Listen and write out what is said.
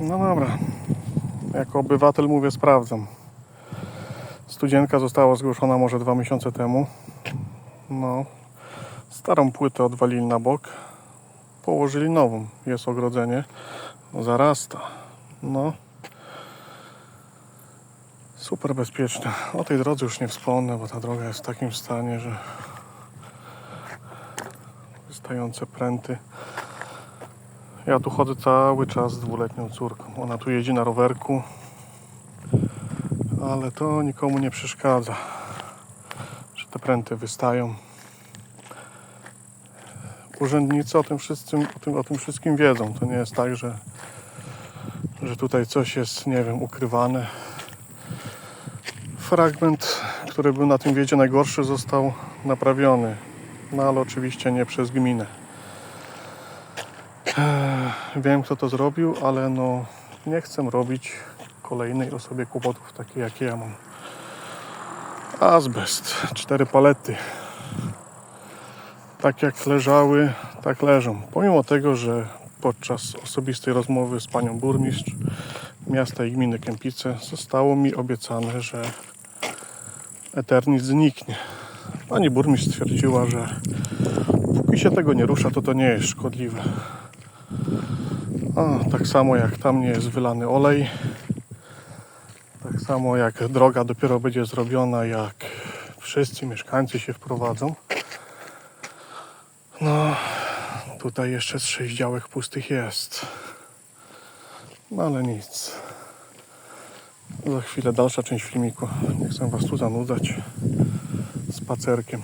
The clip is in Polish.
No dobra. Jako obywatel mówię, sprawdzam. Studzienka została zgłoszona może dwa miesiące temu. No. Starą płytę odwalili na bok. Położyli nową. Jest ogrodzenie. Zarasta. No. Super bezpieczne. O tej drodze już nie wspomnę, bo ta droga jest w takim stanie, że wystające pręty. Ja tu chodzę cały czas z dwuletnią córką. Ona tu jeździ na rowerku, ale to nikomu nie przeszkadza, że te pręty wystają. Urzędnicy o tym wszystkim, o tym, o tym wszystkim wiedzą. To nie jest tak, że, że tutaj coś jest, nie wiem, ukrywane. Fragment, który był na tym wiedzie najgorszy, został naprawiony. No ale oczywiście nie przez gminę. Wiem, kto to zrobił, ale no nie chcę robić kolejnej osobie kłopotów, takie jakie ja mam. Azbest, cztery palety. Tak jak leżały, tak leżą. Pomimo tego, że podczas osobistej rozmowy z panią burmistrz miasta i gminy Kępice zostało mi obiecane, że Eternit zniknie. Pani burmistrz stwierdziła, że póki się tego nie rusza, to to nie jest szkodliwe. Tak samo jak tam nie jest wylany olej, tak samo jak droga dopiero będzie zrobiona, jak wszyscy mieszkańcy się wprowadzą. No, tutaj jeszcze z sześć działek pustych jest. No ale nic. Za chwilę dalsza część filmiku. Nie chcę Was tu zanudzać spacerkiem.